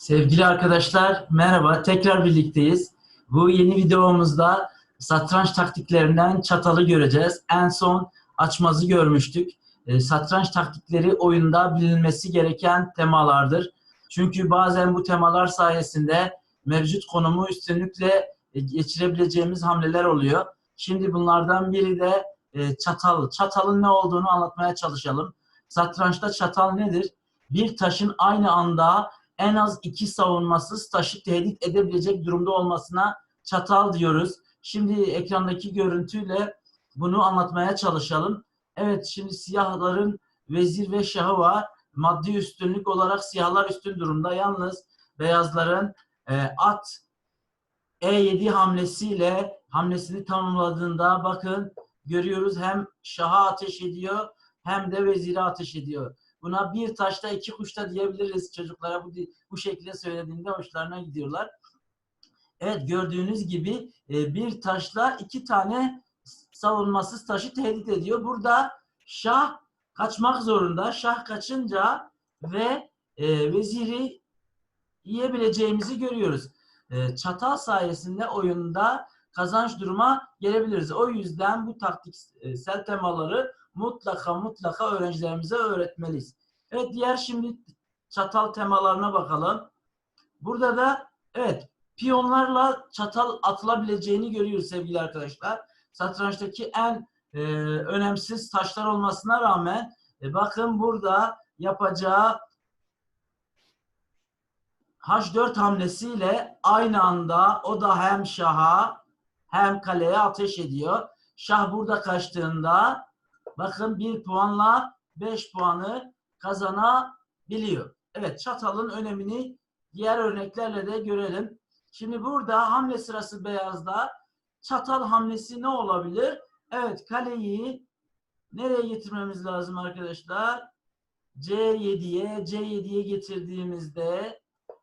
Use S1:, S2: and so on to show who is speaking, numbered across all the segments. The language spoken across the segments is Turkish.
S1: Sevgili arkadaşlar merhaba tekrar birlikteyiz. Bu yeni videomuzda satranç taktiklerinden çatalı göreceğiz. En son açmazı görmüştük. E, satranç taktikleri oyunda bilinmesi gereken temalardır. Çünkü bazen bu temalar sayesinde mevcut konumu üstünlükle e, geçirebileceğimiz hamleler oluyor. Şimdi bunlardan biri de e, çatal. Çatalın ne olduğunu anlatmaya çalışalım. Satrançta çatal nedir? Bir taşın aynı anda en az iki savunmasız taşı tehdit edebilecek durumda olmasına çatal diyoruz. Şimdi ekrandaki görüntüyle bunu anlatmaya çalışalım. Evet şimdi siyahların vezir ve şahı var. Maddi üstünlük olarak siyahlar üstün durumda. Yalnız beyazların e, at E7 hamlesiyle hamlesini tamamladığında bakın görüyoruz hem şaha ateş ediyor hem de vezire ateş ediyor. Buna bir taşta iki kuşta diyebiliriz çocuklara bu bu şekilde söylediğinde hoşlarına gidiyorlar. Evet gördüğünüz gibi e, bir taşla iki tane savunmasız taşı tehdit ediyor. Burada şah kaçmak zorunda. Şah kaçınca ve e, veziri yiyebileceğimizi görüyoruz. E, çatal sayesinde oyunda kazanç duruma gelebiliriz. O yüzden bu taktiksel temaları mutlaka mutlaka öğrencilerimize öğretmeliyiz. Evet diğer şimdi çatal temalarına bakalım. Burada da evet piyonlarla çatal atılabileceğini görüyoruz sevgili arkadaşlar. Satrançtaki en e, önemsiz taşlar olmasına rağmen e, bakın burada yapacağı H4 hamlesiyle aynı anda o da hem şaha hem kaleye ateş ediyor. Şah burada kaçtığında bakın bir puanla 5 puanı kazanabiliyor. Evet çatalın önemini diğer örneklerle de görelim. Şimdi burada hamle sırası beyazda çatal hamlesi ne olabilir? Evet kaleyi nereye getirmemiz lazım arkadaşlar? C7'ye C7'ye getirdiğimizde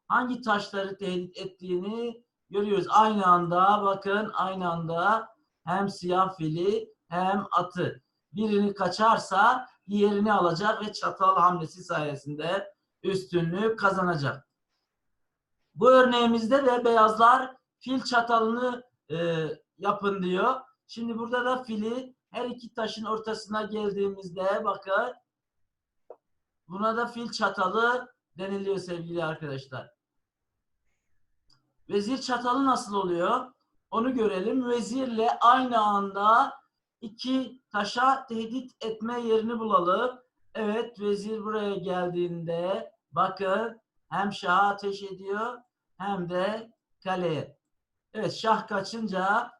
S1: hangi taşları tehdit ettiğini görüyoruz. Aynı anda bakın aynı anda hem siyah fili hem atı. Birini kaçarsa diğerini alacak ve çatal hamlesi sayesinde üstünlüğü kazanacak. Bu örneğimizde de beyazlar fil çatalını e, yapın diyor. Şimdi burada da fili her iki taşın ortasına geldiğimizde bakın buna da fil çatalı deniliyor sevgili arkadaşlar. Vezir çatalı nasıl oluyor? Onu görelim. Vezirle aynı anda iki taşa tehdit etme yerini bulalım. Evet vezir buraya geldiğinde bakın hem şaha ateş ediyor hem de kaleye. Evet şah kaçınca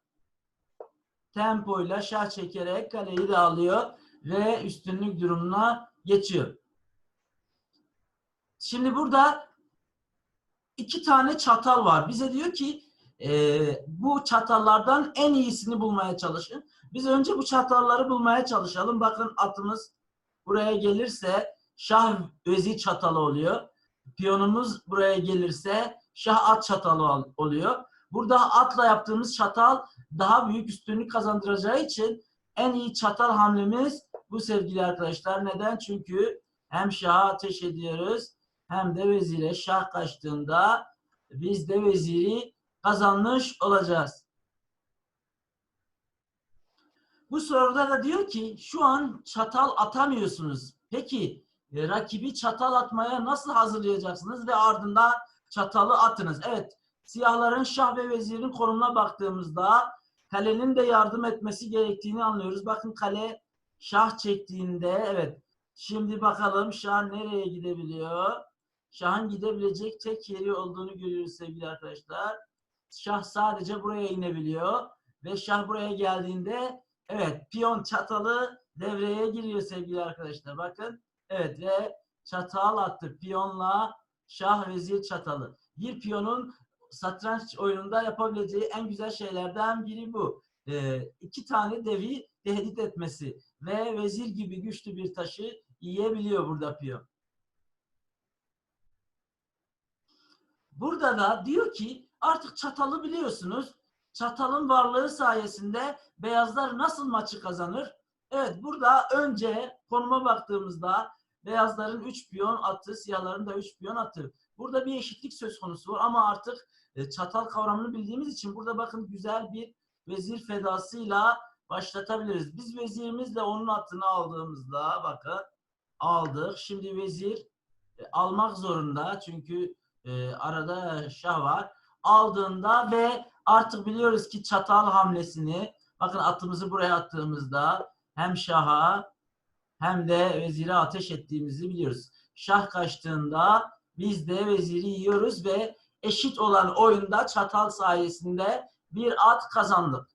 S1: tempoyla şah çekerek kaleyi de alıyor ve üstünlük durumuna geçiyor. Şimdi burada iki tane çatal var. Bize diyor ki e, bu çatallardan en iyisini bulmaya çalışın. Biz önce bu çatalları bulmaya çalışalım. Bakın atımız buraya gelirse şah vezir çatalı oluyor. Piyonumuz buraya gelirse şah at çatalı oluyor. Burada atla yaptığımız çatal daha büyük üstünlük kazandıracağı için en iyi çatal hamlemiz bu sevgili arkadaşlar. Neden? Çünkü hem şaha ateş ediyoruz hem de vezire şah kaçtığında biz de veziri kazanmış olacağız. Bu soruda da diyor ki şu an çatal atamıyorsunuz. Peki e, rakibi çatal atmaya nasıl hazırlayacaksınız ve ardından çatalı atınız. Evet siyahların şah ve vezirin konumuna baktığımızda kalenin de yardım etmesi gerektiğini anlıyoruz. Bakın kale şah çektiğinde evet şimdi bakalım şah nereye gidebiliyor? Şahın gidebilecek tek yeri olduğunu görüyoruz sevgili arkadaşlar. Şah sadece buraya inebiliyor ve şah buraya geldiğinde evet piyon çatalı devreye giriyor sevgili arkadaşlar. Bakın evet ve çatal attı. Piyonla şah vezir çatalı. Bir piyonun satranç oyununda yapabileceği en güzel şeylerden biri bu. Ee, iki tane devi tehdit etmesi ve vezir gibi güçlü bir taşı yiyebiliyor burada piyon. Burada da diyor ki artık çatalı biliyorsunuz. Çatalın varlığı sayesinde beyazlar nasıl maçı kazanır? Evet burada önce konuma baktığımızda beyazların 3 piyon atı, siyahların da 3 piyon atı. Burada bir eşitlik söz konusu var ama artık e, çatal kavramını bildiğimiz için burada bakın güzel bir vezir fedasıyla başlatabiliriz. Biz vezirimizle onun atını aldığımızda bakın aldık. Şimdi vezir e, almak zorunda çünkü e, arada şah var. Aldığında ve artık biliyoruz ki çatal hamlesini bakın atımızı buraya attığımızda hem şaha hem de vezire ateş ettiğimizi biliyoruz. Şah kaçtığında biz de veziri yiyoruz ve eşit olan oyunda çatal sayesinde bir at kazandık.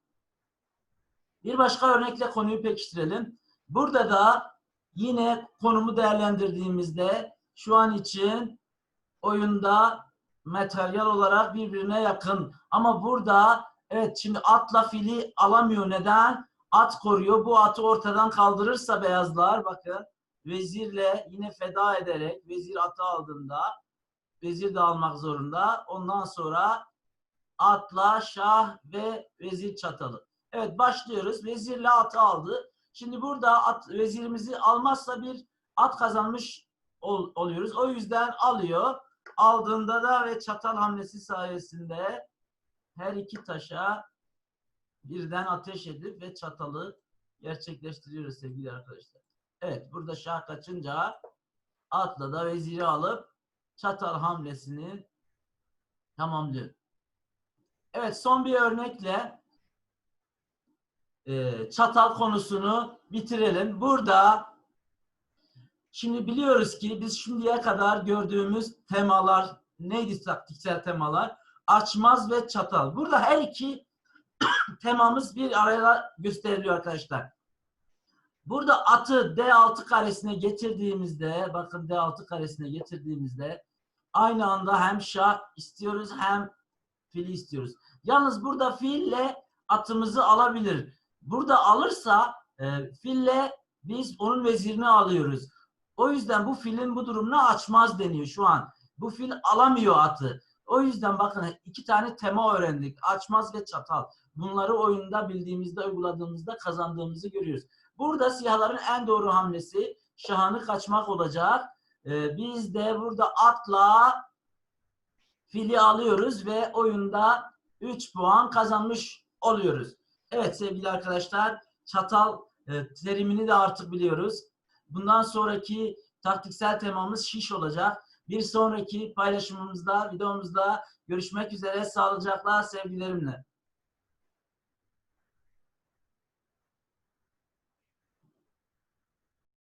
S1: Bir başka örnekle konuyu pekiştirelim. Burada da yine konumu değerlendirdiğimizde şu an için oyunda materyal olarak birbirine yakın. Ama burada evet şimdi atla fili alamıyor. Neden? At koruyor. Bu atı ortadan kaldırırsa beyazlar bakın vezirle yine feda ederek vezir atı aldığında vezir de almak zorunda. Ondan sonra atla şah ve vezir çatalı. Evet başlıyoruz. Vezirle atı aldı. Şimdi burada at, vezirimizi almazsa bir at kazanmış ol- oluyoruz. O yüzden alıyor. Aldığında da ve çatal hamlesi sayesinde her iki taşa birden ateş edip ve çatalı gerçekleştiriyoruz sevgili arkadaşlar. Evet burada şah kaçınca atla da veziri alıp çatal hamlesini tamamlıyor. Evet son bir örnekle e, çatal konusunu bitirelim. Burada şimdi biliyoruz ki biz şimdiye kadar gördüğümüz temalar neydi taktiksel temalar? Açmaz ve çatal. Burada her iki temamız bir araya gösteriliyor arkadaşlar. Burada atı D6 karesine getirdiğimizde bakın D6 karesine getirdiğimizde aynı anda hem şah istiyoruz hem fili istiyoruz. Yalnız burada fille atımızı alabilir. Burada alırsa e, fille biz onun vezirini alıyoruz. O yüzden bu filin bu durumuna açmaz deniyor şu an. Bu fil alamıyor atı. O yüzden bakın iki tane tema öğrendik. Açmaz ve çatal. Bunları oyunda bildiğimizde, uyguladığımızda kazandığımızı görüyoruz. Burada siyahların en doğru hamlesi şahını kaçmak olacak. Ee, biz de burada atla fili alıyoruz ve oyunda 3 puan kazanmış oluyoruz. Evet sevgili arkadaşlar çatal e, terimini de artık biliyoruz. Bundan sonraki taktiksel temamız şiş olacak. Bir sonraki paylaşımımızda, videomuzda görüşmek üzere. Sağlıcakla sevgilerimle.